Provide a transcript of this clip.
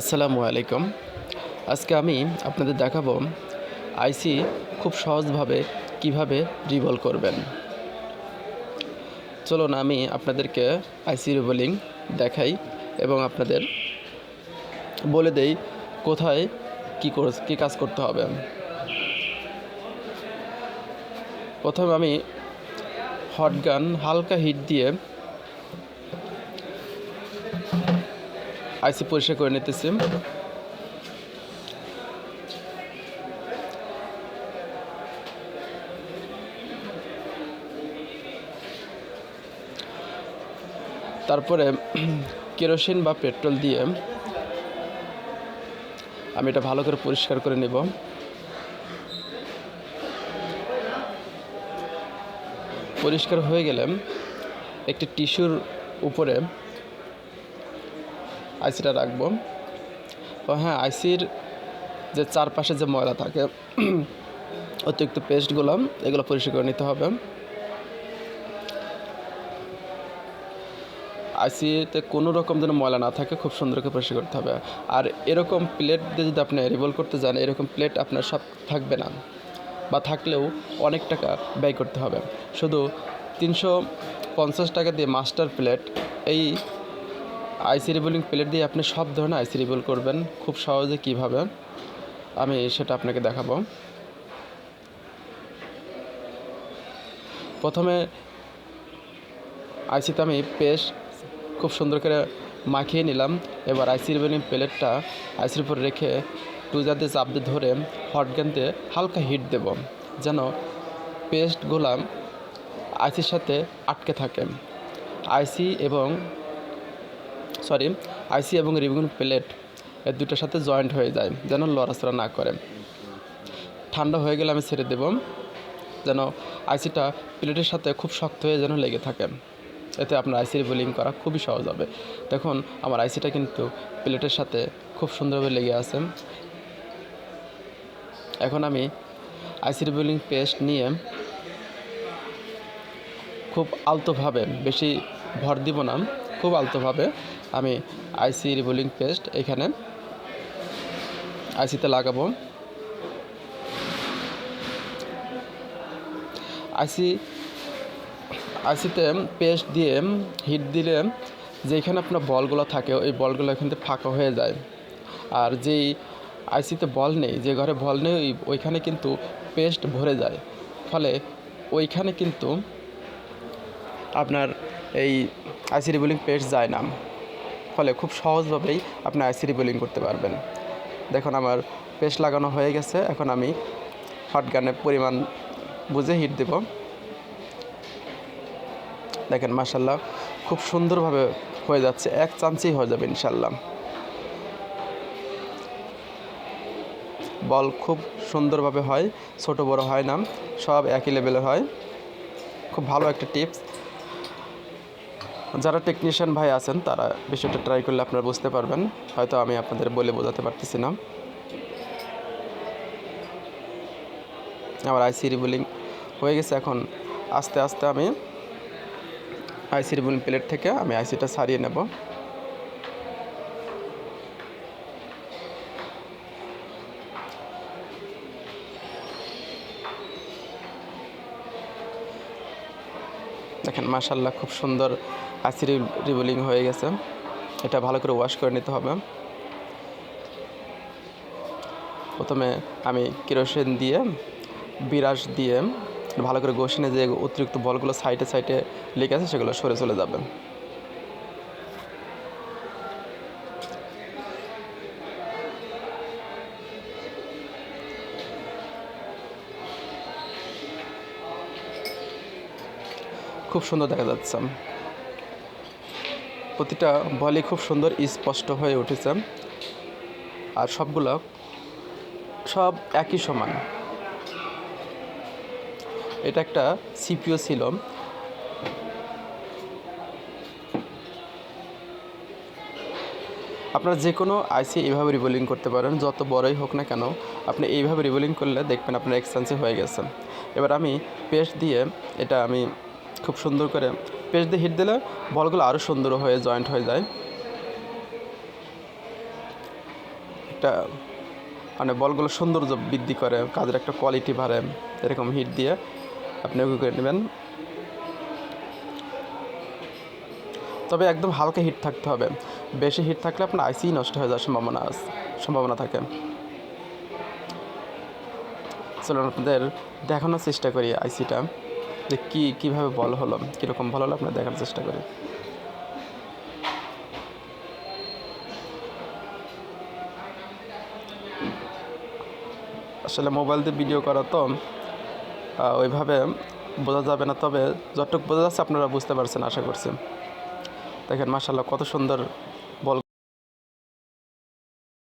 আসসালামু আলাইকুম। আজকে আমি আপনাদের দেখাবো আইসি খুব সহজভাবে কীভাবে রিভল করবেন। চলুন আমি আপনাদেরকে আইসি রিভলিং দেখাই এবং আপনাদের বলে দেই কোথায় কী কী কাজ করতে হবে। প্রথমে আমি হট গান হালকা হিট দিয়ে আইসি পরিষ্কার করে নিতেছি। তারপরে কেরোসিন বা পেট্রোল দিয়ে আমি এটা ভালো করে পরিষ্কার করে নেব। পরিষ্কার হয়ে গেলে একটি টিস্যুর উপরে আইসিটা রাখব। তো হ্যাঁ আইসির যে চারপাশে যে ময়লা থাকে, অতিরিক্ত পেস্টগুলো, এগুলো পরিষ্কার করে নিতে হবে। আইসিতে কোনো রকম যেন ময়লা না থাকে, খুব সুন্দর করে পরিষ্কার করতে হবে। আর এরকম প্লেট দিয়ে যদি আপনি রিভল করতে যান, এরকম প্লেট আপনার সব থাকবে না। বা থাকলেও অনেক টাকা ব্যয় করতে হবে। শুধু তিনশো পঞ্চাশ টাকা দিয়ে মাস্টার প্লেট, এই আইসি রিবোলিং প্লেট দিয়ে আপনি সব ধরনের আইসি রিবোল করবেন, খুব সহজে কীভাবে? আমি সেটা আপনাকে দেখাবো। প্রথমে আইসিতে আমি পেস্ট খুব সুন্দর করে মাখিয়ে নিলাম। এবার আইসি রিবোলিং প্লেটটা আইসির উপর রেখে দিয়ে চাপ দিয়ে ধরে হট গানতে হালকা হিট দেব, যেন পেস্টগুলা আইসির সাথে আটকে থাকে। আইসি এবং সরি, আইসি এবং রিবিং প্লেট এর দুটোর সাথে জয়েন্ট হয়ে যায়, যেন লড়াচড়া না করে। ঠান্ডা হয়ে গেলে আমি ছেড়ে দেব, যেন আইসিটা প্লেটের সাথে খুব শক্ত হয়ে যেন লেগে থাকে। এতে আপনার আইসি রিবোলিং করা খুবই সহজ হবে। দেখুন, আমার আইসিটা কিন্তু প্লেটের সাথে খুব সুন্দরভাবে লেগে আছে। এখন আমি আইসি বোলিং পেস্ট নিয়ে খুব আলতোভাবে, বেশি ভর দিব না, খুব আলতোভাবে আমি আইসি রিবোলিং পেস্ট এখানে আইসিতে লাগাবো। আইসি আইসিতে পেস্ট দিয়ে হিট দিলে যেখানে আপনার বলগুলো থাকে, ওই বলগুলো এখান থেকে ফাঁকা হয়ে যায়। আর যেই আইসিতে বল নেই, যে ঘরে বল নেই, ওই ওইখানে কিন্তু পেস্ট ভরে যায়। ফলে ওইখানে কিন্তু আপনার এই আইসি রিবোলিং পেস্ট যায় না। ফলে খুব সহজভাবেই আপনি আইসি রিবোলিং করতে পারবেন। দেখুন, আমার পেশ লাগানো হয়ে গেছে। এখন আমি হট গানের পরিমাণ বুঝে হিট দেব। দেখেন মাসাল্লাহ খুব সুন্দরভাবে হয়ে যাচ্ছে। এক চান্সেই হয়ে যাবে ইনশাল্লাহ বল খুব সুন্দরভাবে হয়, ছোট বড় হয় না, সব একই লেভেলের হয়। খুব ভালো একটা টিপস। যারা টেকনিশিয়ান ভাই আছেন, তারা বিষয়টা ট্রাই করলে আপনারা বুঝতে পারবেন। হয়তো আমি আপনাদের বলে বোঝাতে পারতেছি না। আমার আইসি রিবুলিং হয়ে গেছে এখন। আস্তে আস্তে আমি আইসি রিবুলিং প্লেট থেকে আমি আইসিটা সারিয়ে নেব। দেখেন মাসাল্লাহ খুব সুন্দর আইসি রিবলিং হয়ে গেছে। এটা ভালো করে ওয়াশ করে নিতে হবে। প্রথমে আমি কেরোসিন দিয়ে বিরাস দিয়ে ভালো করে গোসিনে যে অতিরিক্ত বলগুলো সাইডে সাইডে লেগে আছে, সেগুলো সরে চলে যাবে। খুব সুন্দর দেখা যাচ্ছে। প্রতিটা বলই খুব সুন্দর, স্পষ্ট হয়ে উঠেছে। আর সবগুলো সব একই সমান। এটা একটা সিপিও ছিল। আপনারা যে কোনো আইসি এইভাবে রিবোলিং করতে পারেন, যত বড়ই হোক না কেন, আপনি এইভাবে রিবোলিং করলে দেখবেন আপনার এক্সপেন্সিভ হয়ে গেছে। এবার আমি পেস্ট দিয়ে এটা আমি খুব সুন্দর করে পেস্ট দিয়ে হিট দিলে বলগুলো আরও সুন্দর হয়ে জয়েন্ট হয়ে যায়। একটা মানে বলগুলো সৌন্দর্য বৃদ্ধি করে, কাজের একটা কোয়ালিটি বাড়ে, এরকম হিট দিয়ে আপনি ওকে করে নেবেন। তবে একদম হালকা হিট থাকতে হবে। বেশি হিট থাকলে আপনার আইসি নষ্ট হয়ে যাওয়ার সম্ভাবনা সম্ভাবনা থাকে। চলুন আপনাদের দেখানোর চেষ্টা করি আইসিটা যে কী, কীভাবে বল হলো? কীরকম ভালো হলো? আপনার দেখার চেষ্টা করি। আসলে মোবাইল দিয়ে ভিডিও করা তো ওইভাবে বোঝা যাবে না। তবে যতটুকু বোঝা যাচ্ছে, আপনারা বুঝতে পারছেন, আশা করছি। দেখেন মাসাল্লাহ কত সুন্দর